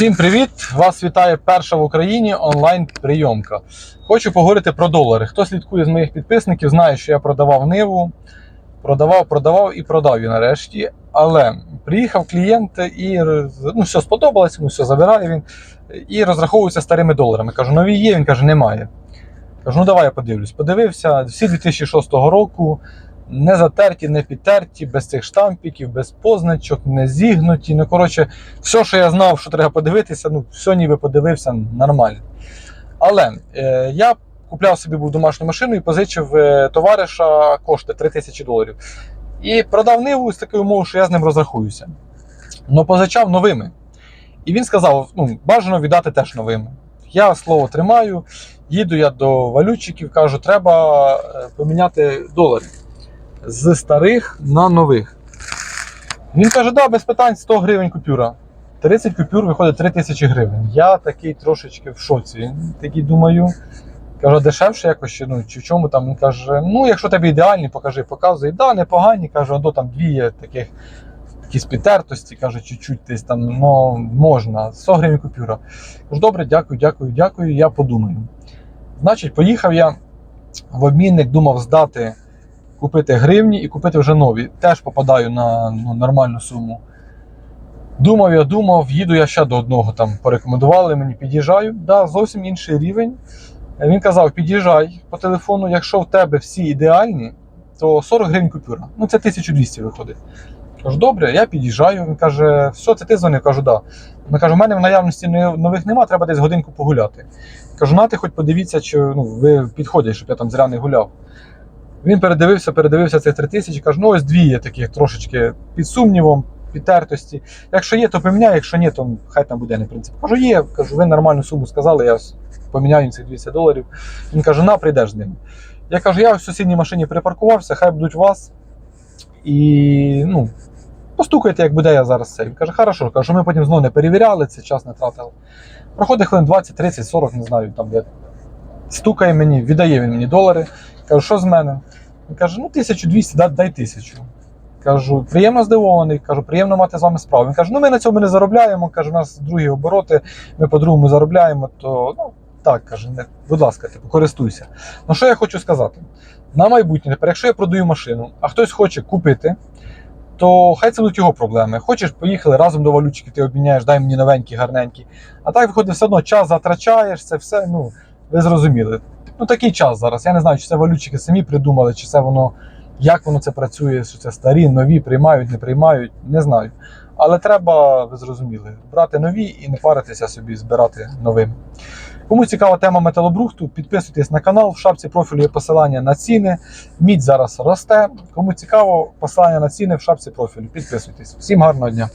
Всім привіт! Вас вітає перша в Україні онлайн-прийомка. Хочу поговорити про долари. Хто слідкує з моїх підписників, знає, що я продавав ниву, продавав, продавав і продав її нарешті. Але приїхав клієнт і ну, все сподобалось, йому все забирає він і розраховується старими доларами. Кажу, нові є. Він каже, немає. Кажу, ну давай я подивлюсь. Подивився всі 2006 року. Не затерті, не підтерті, без цих штампіків, без позначок, не зігнуті. Ну, коротше, все, що я знав, що треба подивитися, ну, все ніби подивився нормально. Але е, я купляв собі був домашню машину і позичив е, товариша кошти 3 тисячі доларів. І продав ниву з такою умовою, що я з ним розрахуюся. Ну, позичав новими. І він сказав: ну, бажано віддати теж новими. Я слово тримаю, їду я до валютчиків, кажу, треба е, поміняти долари з старих на нових. Він каже, да, без питань 100 гривень купюра. 30 купюр виходить 3 тисячі гривень. Я такий трошечки в шоці. Такий думаю, кажу, дешевше якось ну, чи в чому там. Він каже, ну, якщо тебе ідеальні, покажи, показує. Да, непогані. Кажу, а там дві є таких якісь підтертості, каже, чуть-чуть десь там, ну, можна. 100 гривень купюра. Кажу, добре, дякую, дякую, дякую, я подумаю. Значить, поїхав я в обмінник, думав здати купити гривні і купити вже нові. Теж попадаю на ну, нормальну суму. Думав, я думав, їду я ще до одного там порекомендували мені, під'їжджаю. Да, зовсім інший рівень. Він казав: під'їжджай по телефону, якщо в тебе всі ідеальні, то 40 гривень купюра. Ну це 1200 виходить. Кажу, добре, я під'їжджаю. Він каже, все, це ти дзвонив? Кажу, да. Він каже, у мене в наявності нових нема, треба десь годинку погуляти. Кажу, на ти хоч подивіться, чи ну, ви підходять, щоб я там зря не гуляв. Він передивився, передивився цих 3 тисячі, каже, ну ось дві є таких трошечки під сумнівом, підтертості. Якщо є, то поміняй, якщо ні, то хай там буде не принцип. Кажу, є, кажу, ви нормальну суму сказали, я поміняю їм цих 200 доларів. Він каже, на, прийдеш з ним. Я кажу, я в сусідній машині припаркувався, хай будуть у вас. І ну, постукайте, як буде я зараз це. Він каже, хорошо, кажу, ми потім знову не перевіряли, це час не тратили. Проходить хвилин 20, 30, 40, не знаю, там де. Стукає мені, віддає він мені долари. Кажу, що з мене? Він каже, ну 1200, дай, дай тисячу. Кажу, приємно здивований, кажу, приємно мати з вами справу. Він каже, ну ми на цьому не заробляємо. Каже, у нас другі обороти, ми по-другому заробляємо, то ну так, каже, не, будь ласка, типу, користуйся. Ну що я хочу сказати? На майбутнє, тепер, якщо я продаю машину, а хтось хоче купити, то хай це будуть його проблеми. Хочеш, поїхали разом до валютчики, ти обміняєш, дай мені новенькі, гарненькі. А так виходить, все одно час затрачаєш, це все, ну, ви зрозуміли. Ну такий час зараз. Я не знаю, чи це валютчики самі придумали, чи це воно, як воно це працює, що це старі, нові, приймають, не приймають, не знаю. Але треба, ви зрозуміли, брати нові і не паритися собі, збирати новим. Кому цікава тема металобрухту, підписуйтесь на канал, в шапці профілю є посилання на ціни. Мідь зараз росте. Кому цікаво, посилання на ціни в шапці профілю. Підписуйтесь. Всім гарного дня!